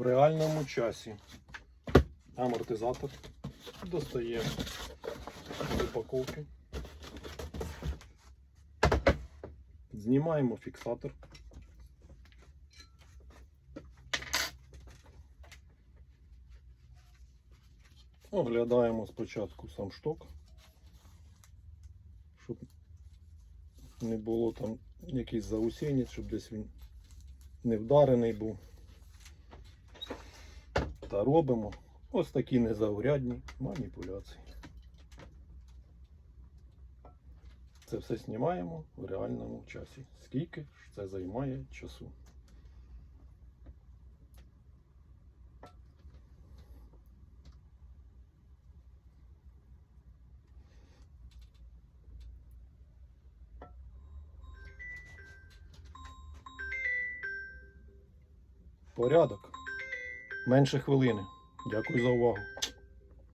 в реальному часі. Амортизатор достаємо з упаковки. Знімаємо фіксатор. Оглядаємо спочатку сам шток, щоб не було там якийсь заусінець, щоб десь він не вдарений був. Та робимо ось такі незаурядні маніпуляції. Це все знімаємо в реальному часі. Скільки ж це займає часу? Порядок. Менше хвилини. Дякую за увагу.